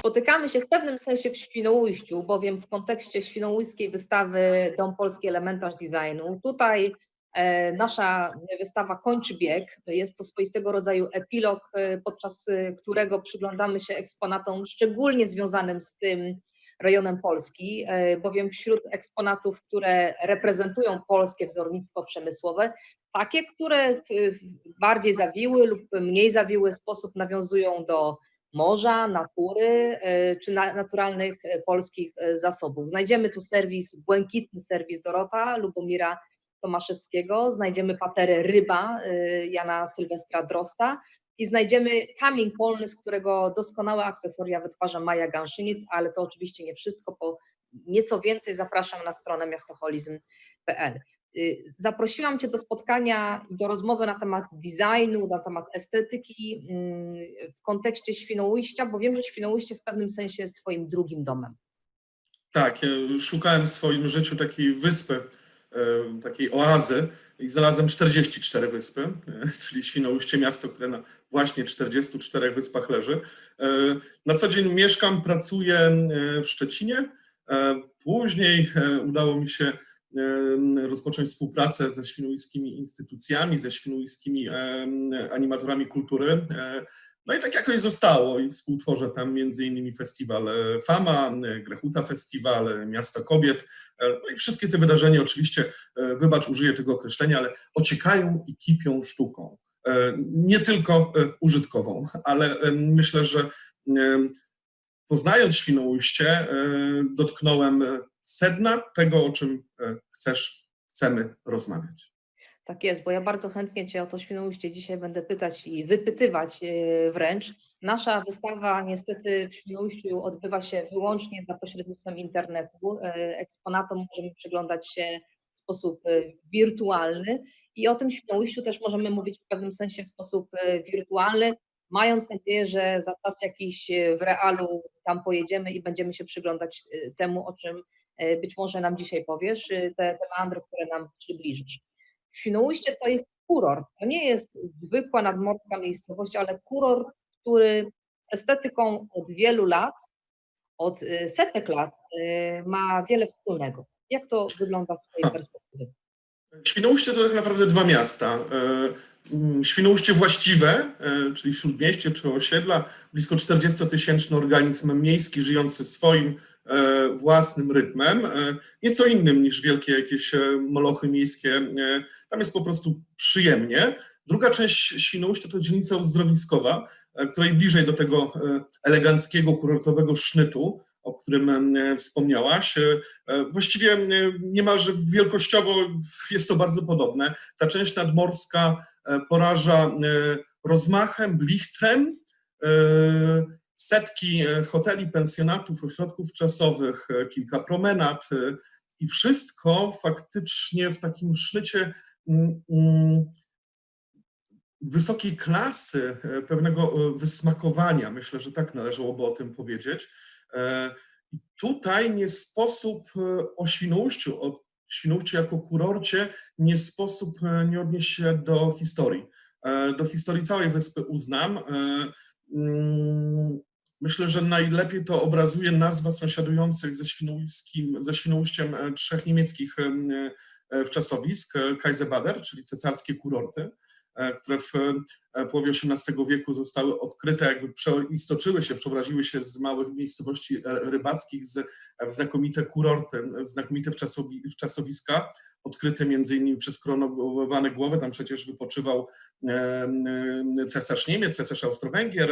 Spotykamy się w pewnym sensie w Świnoujściu, bowiem w kontekście świnoujskiej wystawy Dom Polski Elementarz Designu. Tutaj e, nasza wystawa kończy bieg. Jest to swoistego rodzaju epilog, e, podczas e, którego przyglądamy się eksponatom szczególnie związanym z tym rejonem Polski, bowiem wśród eksponatów, które reprezentują polskie wzornictwo przemysłowe, takie, które w bardziej zawiły lub mniej zawiły sposób nawiązują do morza, natury e, czy na, naturalnych e, polskich e, zasobów. Znajdziemy tu serwis, błękitny serwis Dorota Lubomira Tomaszewskiego, znajdziemy paterę Ryba Jana Sylwestra Drosta i znajdziemy kamień polny, z którego doskonałe akcesoria wytwarza Maja Ganszyniec, ale to oczywiście nie wszystko, po nieco więcej zapraszam na stronę miastoholizm.pl. Y, Zaprosiłam Cię do spotkania i do rozmowy na temat designu, na temat estetyki mm, w kontekście Świnoujścia, bo wiem, że Świnoujście w pewnym sensie jest Twoim drugim domem. Tak, szukałem w swoim życiu takiej wyspy, e, takiej oazy i znalazłem 44 wyspy, czyli Świnoujście, miasto, które na właśnie 44 wyspach leży. E, Na co dzień mieszkam, pracuję e, w Szczecinie. Później udało mi się rozpocząć współpracę ze świnoujskimi instytucjami, ze świnoujskimi animatorami kultury. E, no i tak jakoś zostało i współtworzę tam między innymi festiwal e, Fama, e, Grechuta Festiwal, Miasto Kobiet, no i wszystkie te wydarzenia oczywiście, wybacz, użyję tego określenia, ale ociekają i kipią sztuką. Nie tylko użytkową, ale myślę, że poznając Świnoujście dotknąłem sedna tego, o czym e, chcesz, chcemy rozmawiać. Tak jest, bo ja bardzo chętnie Cię o to Świnoujście dzisiaj będę pytać i wypytywać e, wręcz. Nasza wystawa niestety w Świnoujściu odbywa się wyłącznie za pośrednictwem internetu. E, Eksponatom możemy przyglądać się w sposób wirtualny i o tym Świnoujściu też możemy mówić w pewnym sensie w sposób wirtualny, mając nadzieję, że za czas jakiś w realu tam pojedziemy i będziemy się przyglądać temu, o czym być może nam dzisiaj powiesz, e, te, te meandry, które nam przybliżysz. Świnoujście to jest kurort. To nie jest zwykła nadmorska miejscowość, ale kurort, który estetyką od wielu lat, od y, setek lat y, ma wiele wspólnego. Jak to wygląda z A. perspektywy? Świnoujście to tak naprawdę dwa miasta. E, Świnoujście właściwe, e, czyli śródmieście czy osiedla, blisko 40-tysięczny organizm miejski żyjący swoim e, własnym rytmem, e, nieco innym niż wielkie jakieś e, molochy miejskie. e, Tam jest po prostu przyjemnie. Druga część Świnoujścia to dzielnica uzdrowiskowa, e, której bliżej do tego e, eleganckiego, kurortowego sznytu, o którym e, wspomniałaś. E, E, Właściwie e, niemalże wielkościowo jest to bardzo podobne. Ta część nadmorska e, poraża e, rozmachem, blichtrem. Setki e, hoteli, pensjonatów, ośrodków czasowych, e, kilka promenad e, i wszystko faktycznie w takim sznycie mm, mm, wysokiej klasy, pewnego wysmakowania. Myślę, że tak należałoby o tym powiedzieć. Tutaj nie sposób o Świnoujściu, o Świnoujściu jako kurorcie, nie sposób nie odnieść się do historii. Do historii całej wyspy uznam. Myślę, że najlepiej to obrazuje nazwa sąsiadujących ze, ze Świnoujściem e, trzech niemieckich em, e, e, Kaiserbader, czyli cesarskie kurorty, które w połowie XVIII wieku zostały odkryte, jakby przeistoczyły się, przeobraziły się z małych miejscowości rybackich z, w znakomite kurorty, w znakomite wczasowi, wczasowiska, odkryte między innymi przez koronowane głowy, tam przecież wypoczywał cesarz Niemiec, cesarz Austro-Węgier,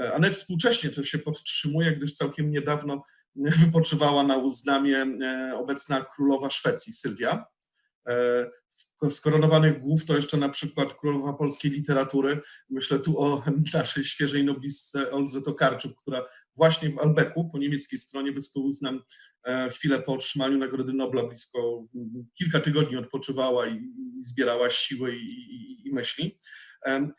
e, a nawet współcześnie to się podtrzymuje, gdyż całkiem niedawno wypoczywała na uznamie e, obecna królowa Szwecji, Sylwia. E, Z koronowanych głów to jeszcze na przykład królowa polskiej literatury. Myślę tu o naszej świeżej noblistce Olze Tokarczuk, która właśnie w Albeku, po niemieckiej stronie wyspy Uznam, e, chwilę po otrzymaniu Nagrody Nobla, blisko mm, kilka tygodni odpoczywała i, zbierała siły i, myśli. Em,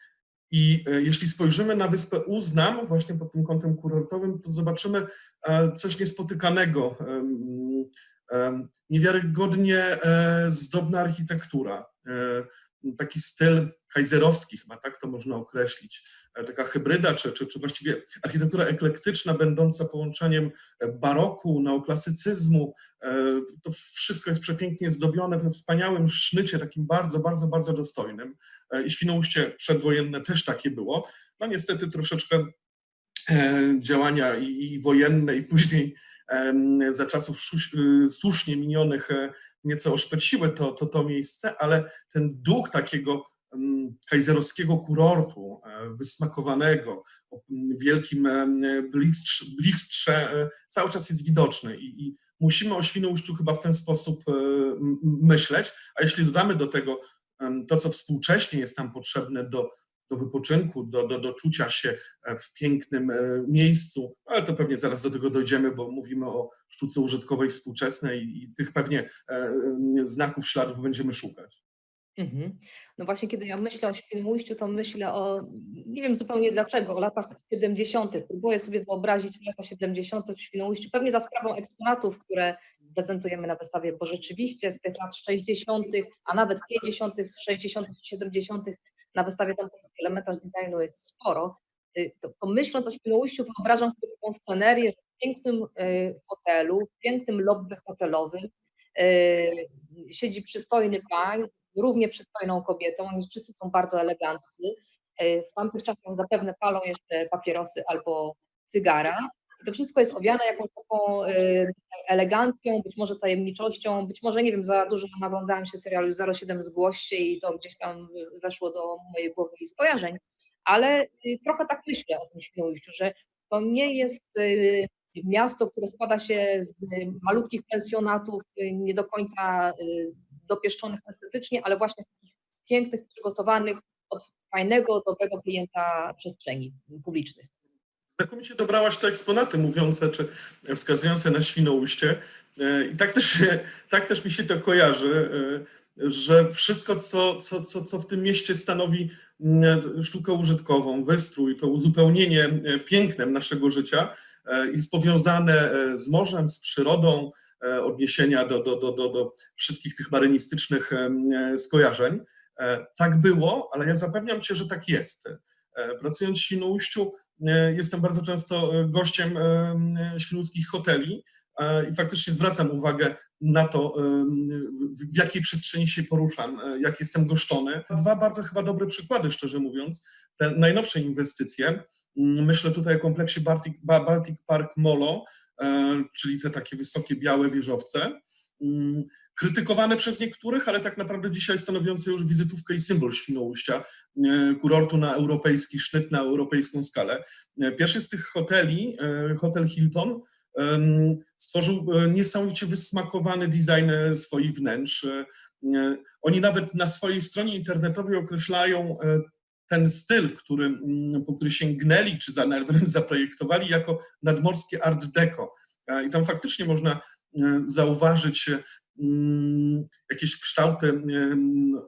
I e, jeśli spojrzymy na wyspę Uznam, właśnie pod tym kątem kurortowym, to zobaczymy e, coś niespotykanego. Niewiarygodnie e, zdobna architektura, e, taki styl kajzerowski, chyba tak to można określić, taka hybryda, czy, czy, czy właściwie architektura eklektyczna, będąca połączeniem baroku, neoklasycyzmu. To wszystko jest przepięknie zdobione we wspaniałym sznycie, takim bardzo, bardzo, bardzo dostojnym. I Świnoujście przedwojenne też takie było. No niestety troszeczkę działania i wojenne, i później za czasów słusznie minionych nieco oszpeciły to, to, to miejsce, ale ten duch takiego kajzerowskiego kurortu, wysmakowanego, o wielkim blistrze, cały czas jest widoczny i, i musimy o Świnoujściu chyba w ten sposób myśleć, a jeśli dodamy do tego to, co współcześnie jest nam potrzebne do, do wypoczynku, do, do, do czucia się w pięknym miejscu, ale to pewnie zaraz do tego dojdziemy, bo mówimy o sztuce użytkowej współczesnej i, tych pewnie znaków, śladów będziemy szukać. Mhm. No właśnie, kiedy ja myślę o Świnoujściu, to myślę o, nie wiem zupełnie dlaczego, o latach 70. Próbuję sobie wyobrazić lata 70. w Świnoujściu, pewnie za sprawą eksponatów, które prezentujemy na wystawie, bo rzeczywiście z tych lat 60., a nawet 50., 60., 70. na wystawie tam polski elementarz designu jest sporo. Y, To, to myśląc o Świnoujściu, wyobrażam sobie taką scenerię, że w pięknym y, hotelu, w pięknym lobby hotelowym y, siedzi przystojny pan z równie przystojną kobietą, oni wszyscy są bardzo eleganccy. Y, W tamtych czasach zapewne palą jeszcze papierosy albo cygara. I to wszystko jest owiane jakąś taką y, elegancją, być może tajemniczością, być może, nie wiem, za dużo naglądałam się serialu 07 Zgłoście i to gdzieś tam weszło do mojej głowy i skojarzeń, ale y, trochę tak myślę o tym Świnoujściu, że to nie jest y, miasto, które składa się z malutkich pensjonatów, nie do końca dopieszczonych estetycznie, ale właśnie z takich pięknych, przygotowanych od fajnego, dobrego klienta przestrzeni publicznych. Znakomicie dobrałaś te eksponaty mówiące czy wskazujące na Świnoujście. E, I tak też, tak też mi się to kojarzy, e, że wszystko, co, co, co, co w tym mieście stanowi mm, sztukę użytkową, wystrój, to uzupełnienie e, pięknem naszego życia, jest powiązane z morzem, z przyrodą, odniesienia do, do, do, do, do wszystkich tych marynistycznych skojarzeń. Tak było, ale ja zapewniam Cię, że tak jest. Pracując w Świnoujściu, jestem bardzo często gościem świnoujskich hoteli i faktycznie zwracam uwagę na to, w jakiej przestrzeni się poruszam, jak jestem goszczony. Dwa bardzo chyba dobre przykłady, szczerze mówiąc. Te najnowsze inwestycje, myślę tutaj o kompleksie Baltic, Baltic Park Molo, czyli te takie wysokie białe wieżowce, krytykowane przez niektórych, ale tak naprawdę dzisiaj stanowiące już wizytówkę i symbol Świnoujścia, kurortu na europejski sznyt, na europejską skalę. Pierwszy z tych hoteli, hotel Hilton, stworzył niesamowicie wysmakowany design swoich wnętrz. Oni nawet na swojej stronie internetowej określają ten styl, który, po który sięgnęli, czy wręcz zaprojektowali jako nadmorskie art deco. I tam faktycznie można zauważyć jakieś kształty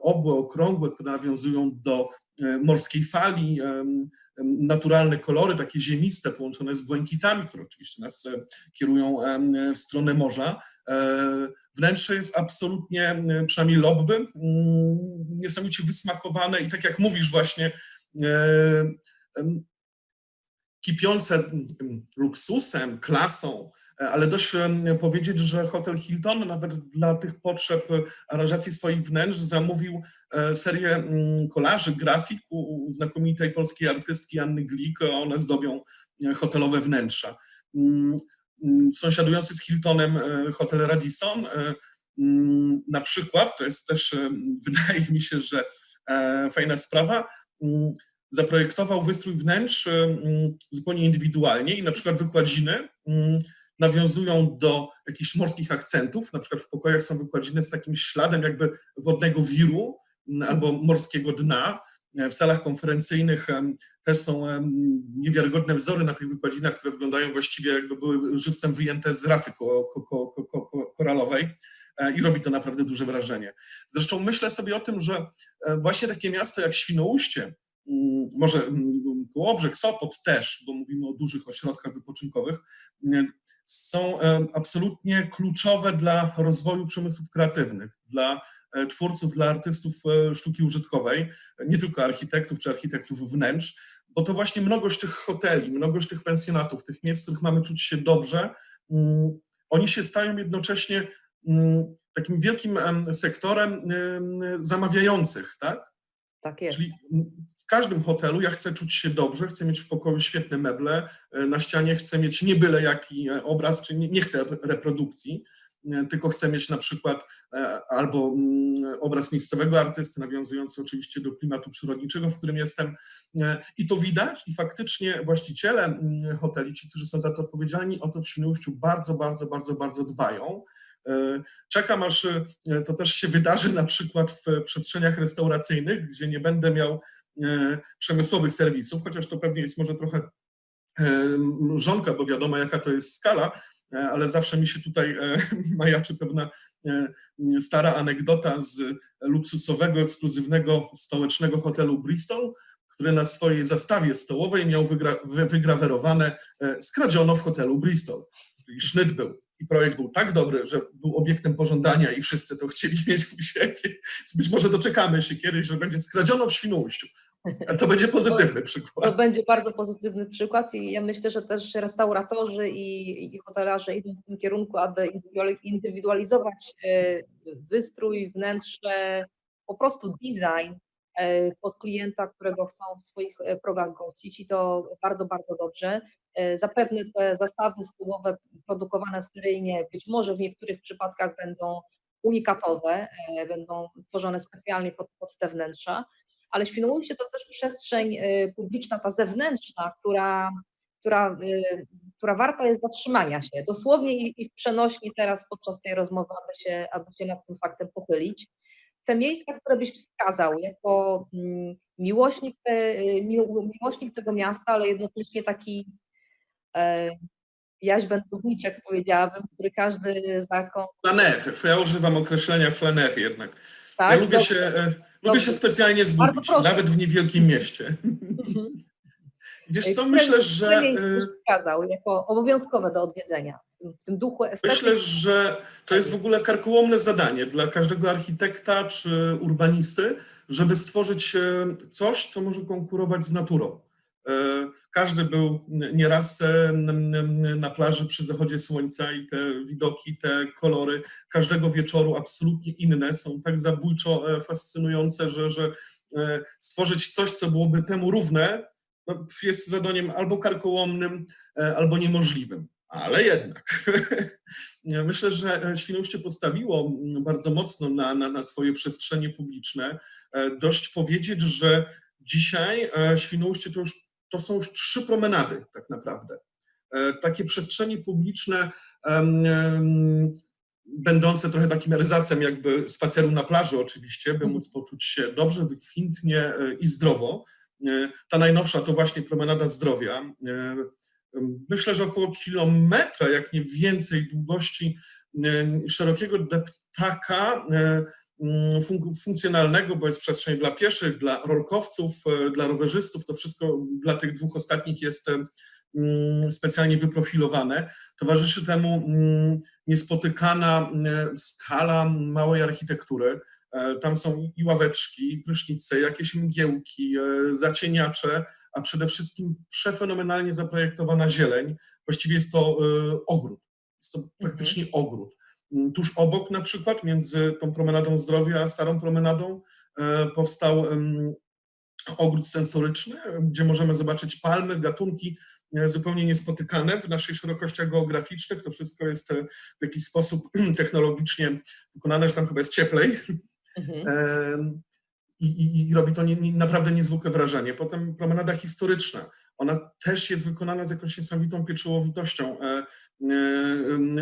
obłe, okrągłe, które nawiązują do morskiej fali, naturalne kolory, takie ziemiste, połączone z błękitami, które oczywiście nas kierują w stronę morza. Wnętrze jest absolutnie, przynajmniej lobby, niesamowicie wysmakowane i tak jak mówisz właśnie, kipiące luksusem, klasą, ale dość powiedzieć, że hotel Hilton nawet dla tych potrzeb aranżacji swoich wnętrz zamówił serię kolaży, grafik u znakomitej polskiej artystki Anny Glik. One zdobią hotelowe wnętrza. Sąsiadujący z Hiltonem hotel Radisson na przykład, to jest też, wydaje mi się, że fajna sprawa, zaprojektował wystrój wnętrz zupełnie indywidualnie i na przykład wykładziny nawiązują do jakichś morskich akcentów, na przykład w pokojach są wykładziny z takim śladem jakby wodnego wiru albo morskiego dna. W salach konferencyjnych też są niewiarygodne wzory na tych wykładzinach, które wyglądają właściwie jakby były żywcem wyjęte z rafy koralowej i robi to naprawdę duże wrażenie. Zresztą myślę sobie o tym, że właśnie takie miasto jak Świnoujście, może Kołobrzeg, Sopot też, bo mówimy o dużych ośrodkach wypoczynkowych, są absolutnie kluczowe dla rozwoju przemysłów kreatywnych, dla twórców, dla artystów sztuki użytkowej, nie tylko architektów czy architektów wnętrz, bo to właśnie mnogość tych hoteli, mnogość tych pensjonatów, tych miejsc, w których mamy czuć się dobrze, mm, oni się stają jednocześnie mm, takim wielkim sektorem zamawiających, tak? Tak jest. Czyli każdym hotelu ja chcę czuć się dobrze, chcę mieć w pokoju świetne meble, e, na ścianie chcę mieć nie byle jaki e, obraz, czy nie, nie chcę reprodukcji, e, tylko chcę mieć na przykład albo mm, obraz miejscowego artysty, nawiązujący oczywiście do klimatu przyrodniczego, w którym jestem. I to widać i faktycznie właściciele mm, hoteli, ci, którzy są za to odpowiedzialni, o to w Świnoujściu bardzo, bardzo, bardzo, bardzo dbają. Czekam, aż to też się wydarzy na przykład w przestrzeniach restauracyjnych, gdzie nie będę miał przemysłowych serwisów, chociaż to pewnie jest może trochę żonka, bo wiadomo jaka to jest skala, ale zawsze mi się tutaj majaczy pewna stara anegdota z luksusowego, ekskluzywnego stołecznego hotelu Bristol, który na swojej zastawie stołowej miał wygra wygrawerowane skradziono w hotelu Bristol. Czyli sznyt był i projekt był tak dobry, że był obiektem pożądania i wszyscy to chcieli mieć u siebie. Być może doczekamy się kiedyś, że będzie skradziono w Świnoujściu. Ale to będzie pozytywny przykład. To będzie bardzo pozytywny przykład i ja myślę, że też restauratorzy i, i hotelarze idą w tym kierunku, aby indywidualizować e, wystrój, wnętrze, po prostu design pod klienta, którego chcą w swoich e, progach gościć i to bardzo, bardzo dobrze. E, zapewne te zastawy stołowe produkowane seryjnie być może w niektórych przypadkach będą unikatowe, e, będą tworzone specjalnie pod, pod te wnętrza, ale Świnoujście to też przestrzeń e, publiczna, ta zewnętrzna, która, która, która warta jest zatrzymania się, dosłownie i w przenośni teraz podczas tej rozmowy, aby się, aby się nad tym faktem pochylić. Te miejsca, które byś wskazał jako mm, miłośnik, te, miłośnik tego miasta, ale jednocześnie taki E, jaś wędrowniczek, powiedziałabym, który każdy zakon... Flaner, ja używam określenia flaner jednak. Tak, ja lubię się, e, lubię się specjalnie zgubić, nawet w niewielkim mieście. Mhm. Wiesz co, myślę, że... E, wskazał jako obowiązkowe do odwiedzenia w tym duchu estetycznym. Myślę, że to jest w ogóle karkołomne zadanie dla każdego architekta czy urbanisty, żeby stworzyć coś, co może konkurować z naturą. E, każdy był nieraz e, na plaży przy zachodzie słońca i te widoki, te kolory każdego wieczoru absolutnie inne, są tak zabójczo e, fascynujące, że, że stworzyć coś, co byłoby temu równe, no, jest zadaniem albo karkołomnym, albo niemożliwym. Ale jednak myślę, że Świnoujście postawiło bardzo mocno na, na, na swoje przestrzenie publiczne. Dość powiedzieć, że dzisiaj Świnoujście to już to są już trzy promenady tak naprawdę. E, takie przestrzenie publiczne, będące trochę takim realizacją jakby spaceru na plaży oczywiście, by móc poczuć się dobrze, wykwintnie e, i zdrowo. E, ta najnowsza to właśnie promenada zdrowia. Myślę, że około kilometra, jak nie więcej długości szerokiego deptaka Mm, funkcjonalnego, bo jest przestrzeń dla pieszych, dla rolkowców, e, dla rowerzystów. To wszystko dla tych dwóch ostatnich jest e, mm, specjalnie wyprofilowane. Towarzyszy temu mm, niespotykana skala małej architektury. E, tam są i ławeczki, i prysznice, jakieś mgiełki, zacieniacze, a przede wszystkim przefenomenalnie zaprojektowana zieleń. Właściwie jest to ogród. Jest to mhm. praktycznie ogród. Mm, tuż obok na przykład, między tą promenadą zdrowia a starą promenadą, e, powstał ogród sensoryczny, gdzie możemy zobaczyć palmy, gatunki e, zupełnie niespotykane w naszych szerokościach geograficznych. To wszystko jest e, w jakiś sposób technologicznie wykonane, że tam chyba jest cieplej. Mhm i, i, i robi to nie, nie, naprawdę niezwykłe wrażenie. Potem promenada historyczna, ona też jest wykonana z jakąś niesamowitą pieczołowitością. E, e,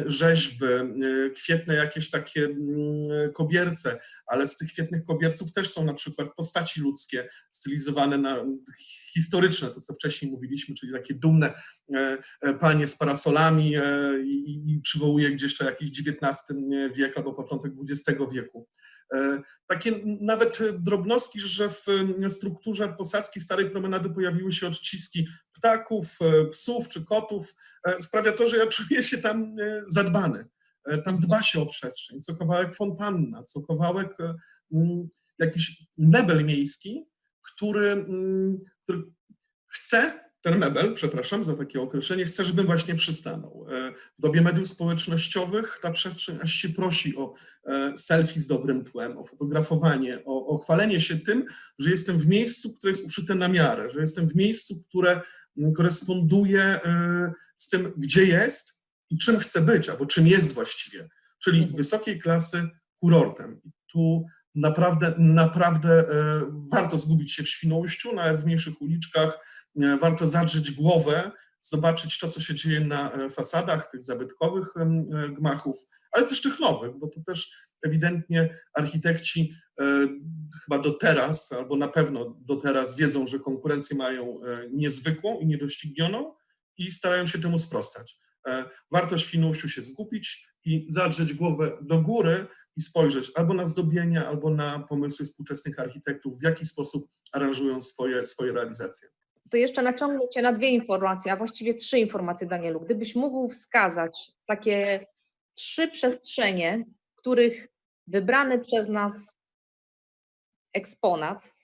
rzeźby, e, kwietne jakieś takie mm, kobierce, ale z tych kwietnych kobierców też są na przykład postaci ludzkie stylizowane na historyczne, to co wcześniej mówiliśmy, czyli takie dumne panie z parasolami i, i przywołuje gdzieś to jakiś XIX wiek albo początek XX wieku. E, Takie nawet drobnostki, że w strukturze posadzki Starej Promenady pojawiły się odciski ptaków, e, psów czy kotów, e, sprawia to, że ja czuję się tam zadbany. Tam dba się o przestrzeń, co kawałek fontanna, co kawałek jakiś mebel miejski, który, który chce, ten mebel, przepraszam za takie określenie, chce, żebym właśnie przystanął. E, W dobie mediów społecznościowych ta przestrzeń aż się prosi o e, selfie z dobrym tłem, o fotografowanie, o, o chwalenie się tym, że jestem w miejscu, które jest uszyte na miarę, że jestem w miejscu, które mm, koresponduje e, z tym, gdzie jest i czym chce być, albo czym jest właściwie, czyli Mhm. wysokiej klasy kurortem. I tu naprawdę, naprawdę e, warto zgubić się w Świnoujściu, nawet w mniejszych uliczkach, e, warto zadrzeć głowę, zobaczyć to, co się dzieje na e, fasadach tych zabytkowych gmachów, ale też tych nowych, bo to też ewidentnie architekci chyba do teraz, albo na pewno do teraz wiedzą, że konkurencję mają niezwykłą i niedoścignioną i starają się temu sprostać. Warto Świnoujściu się skupić i zadrzeć głowę do góry i spojrzeć albo na zdobienia, albo na pomysły współczesnych architektów, w jaki sposób aranżują swoje, swoje realizacje. To jeszcze naciągnę Cię na dwie informacje, a właściwie trzy informacje, Danielu. Gdybyś mógł wskazać takie trzy przestrzenie, których wybrany przez nas eksponat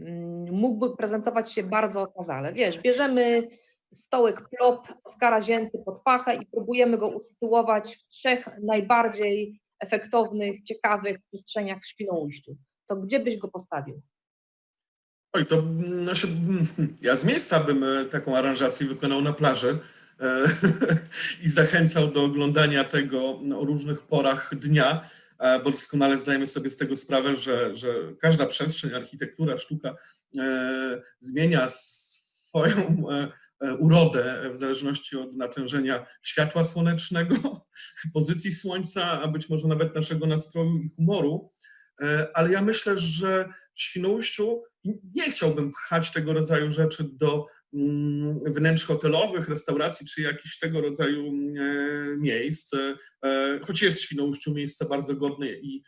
mm, mógłby prezentować się bardzo okazale. Wiesz, bierzemy stołek plop Oskara Zięty pod pachę i próbujemy go usytuować w trzech najbardziej efektownych, ciekawych przestrzeniach w Świnoujściu. To gdzie byś go postawił? Oj, to mm, znaczy, mm, ja z miejsca bym e, taką aranżację wykonał na plaży e, i zachęcał do oglądania tego no, o różnych porach dnia, e, bo doskonale zdajemy sobie z tego sprawę, że, że każda przestrzeń, architektura, sztuka zmienia swoją urodę w zależności od natężenia światła słonecznego, pozycji słońca, a być może nawet naszego nastroju i humoru. E, Ale ja myślę, że w Świnoujściu nie chciałbym pchać tego rodzaju rzeczy do mm, wnętrz hotelowych, restauracji czy jakichś tego rodzaju e, miejsc. E, Choć jest w Świnoujściu miejsce bardzo godne i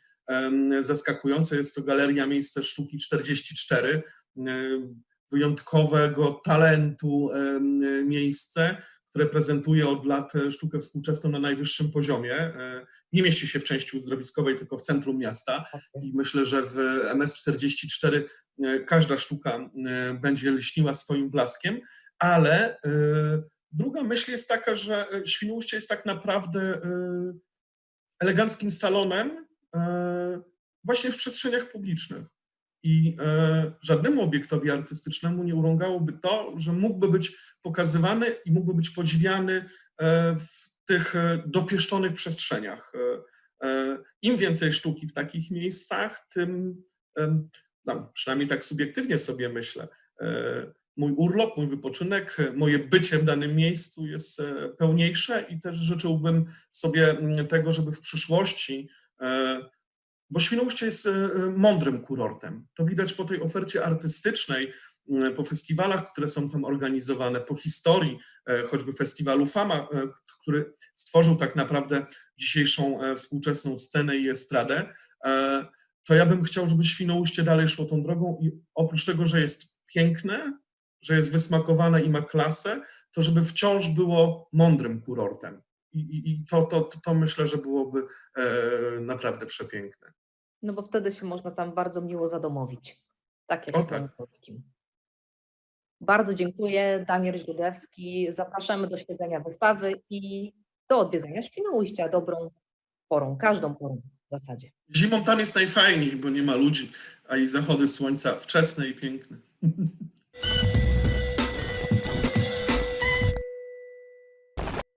zaskakujące, jest to Galeria Miejsce Sztuki 44, e, wyjątkowego talentu miejsce, które prezentuje od lat e, sztukę współczesną na najwyższym poziomie. E, Nie mieści się w części uzdrowiskowej, tylko w centrum miasta. I myślę, że w MS44 e, każda sztuka będzie lśniła swoim blaskiem, ale druga myśl jest taka, że Świnoujście jest tak naprawdę eleganckim salonem właśnie w przestrzeniach publicznych. I e, żadnemu obiektowi artystycznemu nie urągałoby to, że mógłby być pokazywany i mógłby być podziwiany e, w tych e, dopieszczonych przestrzeniach. Im więcej sztuki w takich miejscach, tym, no, przynajmniej tak subiektywnie sobie myślę, mój urlop, mój wypoczynek, moje bycie w danym miejscu jest pełniejsze i też życzyłbym sobie mm, tego, żeby w przyszłości, bo Świnoujście jest e, e, mądrym kurortem. To widać po tej ofercie artystycznej, po festiwalach, które są tam organizowane, po historii, e, choćby festiwalu Fama, który stworzył tak naprawdę dzisiejszą współczesną scenę i estradę, to ja bym chciał, żeby Świnoujście dalej szło tą drogą i oprócz tego, że jest piękne, że jest wysmakowane i ma klasę, to żeby wciąż było mądrym kurortem. I, i, to, to, to myślę, że byłoby e, naprawdę przepiękne. No bo wtedy się można tam bardzo miło zadomowić. Tak jak O w tak. Polskim. Bardzo dziękuję, Daniel Źródewski. Zapraszamy do śledzenia wystawy i do odwiedzenia Świnoujścia dobrą porą, każdą porą w zasadzie. Zimą tam jest najfajniej, bo nie ma ludzi, a i zachody słońca wczesne i piękne.